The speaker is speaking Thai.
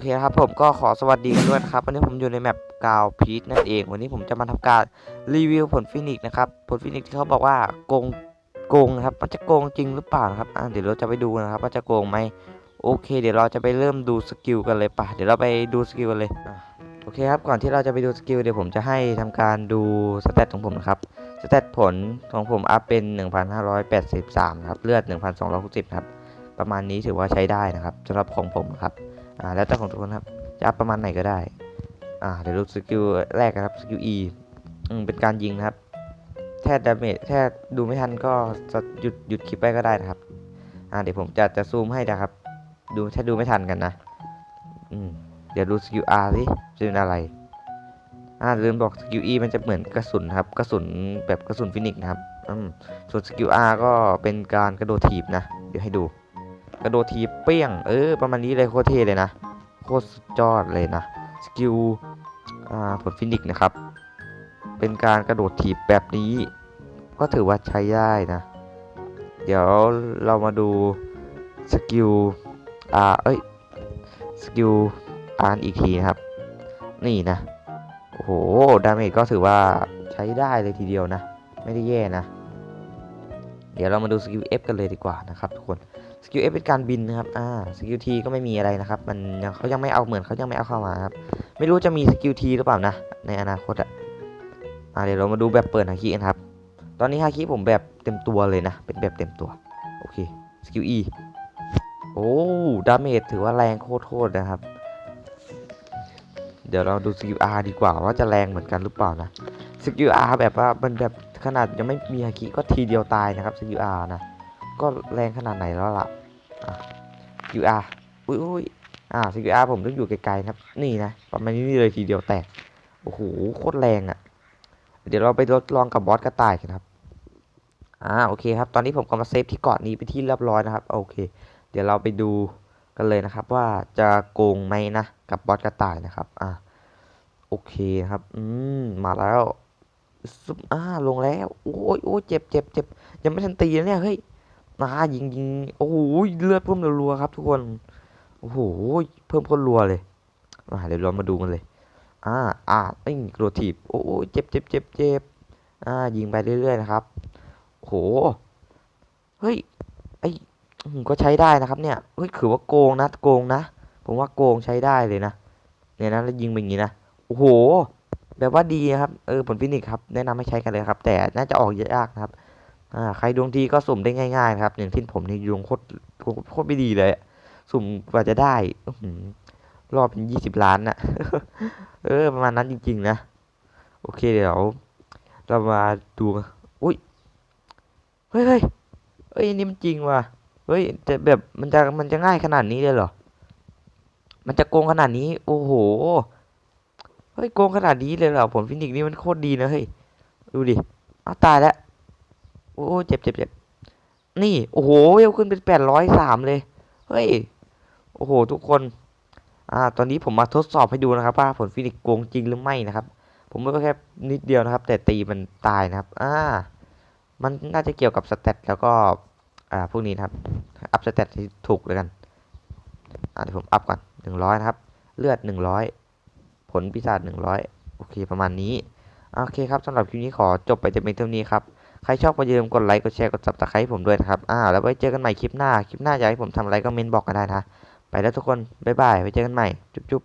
เคครับผมก็ขอสวัสดีกันด้วยนะครับ วันนี้ผมอยู่ในแมปกาวพีชนั่นเอง วันนี้ผมจะมาทำการรีวิวผลฟินิกนะครับผลฟินิกที่เขาบอกว่าโกงโกงครับมันจะโกงจริงหรือเปล่าครับอะเดี๋ยวเราจะไปดูนะครับว่าจะโกงไหมโอเค เดี๋ยวเราจะไปเริ่มดูสกิลกันเลยปะเดี๋ยวเราไปดูสกิลกันเลยโอเคครับก่อนที่เราจะไปดูสกิลเดี๋ยวผมจะให้ทำการดูสเตตของผมนะครับสเตตผลของผมอัพเป็น 1583นะครับเลือด 1260ครับประมาณนี้ถือว่าใช้ได้นะครับสำหรับของผมนะครับ อ่าแล้วแต่ของทุกคนครับจะอัพประมาณไหนก็ได้อ่าเดี๋ยวดูสกิลแรกนะครับสกิล E อืมเป็นการยิงนะครับแค่ดาเมจแค่ดูไม่ทันก็จะหยุดหยุดคลิปไปก็ได้นะครับอ่าเดี๋ยวผมจะจะซูมให้นะครับ ดูถ้าดูไม่ทันกันนะอืมเดี๋ยวดูสกิล R สิจะเป็นอะไรอ่าลืมบอกสกิล E มันจะเหมือนกระสุนครับกระสุนแบบกระสุนฟินิกนะครับอืมส่วนสกิล R ก็เป็นการกระโดดถีบนะ เดี๋ยวให้ดู กระโดดทีเปี้ยง เออ ประมาณนี้เลยโคตรเท่เลยนะ โคตรสุดยอดเลยนะ สกิลอ่าผลฟินิกนะครับ เป็นการกระโดดถีบแบบนี้ ก็ถือว่าใช้ได้นะ เดี๋ยวเรามาดูสกิลอ่าเอ้ย สกิลอ่านอีกทีนะครับ นี่นะ โอ้โห ดาเมจก็ถือว่าใช้ได้เลยทีเดียวนะ ไม่ได้แย่นะ เดี๋ยวเรามาดูสกิล F กันเลยดีกว่านะครับทุกคนสกิล F เป็นการบินนะครับอ่าสกิล T ก็ไม่มีอะไรนะครับ มันยังเขายังไม่เอาเหมือนเขายังไม่เอาเข้ามาครับ ไม่รู้จะมีสกิล T หรือเปล่านะ ในอนาคตอะอ่าเดี๋ยวเรามาดูแบบเปิดฮาคิกันครับ ตอนนี้ฮาคิผมแบบเต็มตัวเลยนะ เป็นแบบเต็มตัว โอเค สกิล E โอ้ ดาเมจถือว่าแรงโคตรๆนะครับ เดี๋ยวเราดูสกิล R ดีกว่าว่าจะแรงเหมือนกันหรือเปล่านะสกิล R แบบว่ามันแบบขนาดยังไม่มีฮาคิก็ทีเดียวตายนะครับสกิล R นะ ก็แรงขนาดไหนแล้วล่ะอะ QR อุ้ยอุ้ยอ่า CQR ผมต้องอยู่ไกลๆนะครับ นี่นะ ประมาณนี้เลยทีเดียวแตก โอ้โห โคตรแรงอะ่ะ เดี๋ยวเราไปทดลองกับบอสกระต่ายกันครับ อ่า โอเคครับ ตอนนี้ผมก็มาเซฟที่เกาะนี้ไปที่เรียบร้อยนะครับ โอเค เดี๋ยวเราไปดูกันเลยนะครับ ว่าจะโกงไหมนะ กับบอสกระต่ายนะครับ อ่า โอเคครับ อืม มาแล้ว ซุปอ่าลงแล้ว โอ้ยโอ้ยเจ็บเจ็บเจ็บยังไม่ทันตีนะเนี่ยเฮ้ยนายิงยิงโอ้โหเลือดเพิ่มรัวๆครับ ทุกคนโอ้โหเพิ่มคนรัวเลยมาเดี๋ยวเรามาดูกันเลย อ่าอ่าไอ้ยกระถีบโอ้โหเจ็บเจ็บเจ็บเจ็บอ่ายิงไปเรื่อยๆนะครับโหเฮ้ยไอ้ก็ใช้ได้นะครับเนี่ยเฮ้ยถือว่าโกงนะโกงนะผมว่าโกงใช้ได้เลยนะเนี่ยนะแล้วยิงเป็นอย่างนี้นะโอ้โห แบบว่าดีครับ เออผลฟินิกส์ครับ แนะนำให้ใช้กันเลยครับ แต่น่าจะออกยากนะครับ อ่า ใครดวงดีก็สุ่มได้ง่ายๆนะครับ อย่างที่ผมนี่ดวงโคตรโคตรไม่ดีเลย สุ่มกว่าจะได้อื้ออรอบเป็นยี่สิบล้านน่ะเออ ประมาณนั้นจริง ๆ นะ โอเคเดี๋ยว เรามาดูอุ้ย เฮ้ยเฮ้ยเฮ้ยนี่มันจริงว่ะ เฮ้ยแต่แบบมันจะมันจะง่ายขนาดนี้เลยเหรอ มันจะโกงขนาดนี้ โอ้โห เฮ้ยโกงขนาดนี้เลยเหรอผลฟินิกนี่มันโคตรดีนะเฮ้ยดูดิอ้าตายแล้วโอ้เจ็บเจ็บเจ็บนี่โอ้โหเวลขึ้นเป็นแปดร้อยสามเลยเฮ้ยโอ้โห ทุกคน อ่า ตอนนี้ผมมาทดสอบให้ดูนะครับ ว่าผลฟินิกโกงจริงหรือไม่นะครับ ผมไม่ก็แค่นิดเดียวนะครับ แต่ตีมันตายนะครับ อ่า มันน่าจะเกี่ยวกับสเตตแล้วก็ อ่า พวกนี้นะครับ อัพสเตตที่ถูกเลยกัน อ่าเดี๋ยวผมอัพก่อนหนึ่งร้อยนะครับ เลือดหนึ่งร้อย ผลปีศาจหนึ่งร้อยโอเค ประมาณนี้ โอเคครับสำหรับคลิปนี้ขอจบไปแต่เพียงเท่านี้ครับ ใครชอบก็อย่าลืมกดไลค์ กดแชร์ กด subscribe ให้ผมด้วยนะครับ อ่า แล้วไว้เจอกันใหม่คลิปหน้า คลิปหน้าอยากให้ผมทำอะไรก็เมนบอกกันได้นะ ไปแล้วทุกคน บ๊ายบาย ไว้เจอกันใหม่ จุ๊บ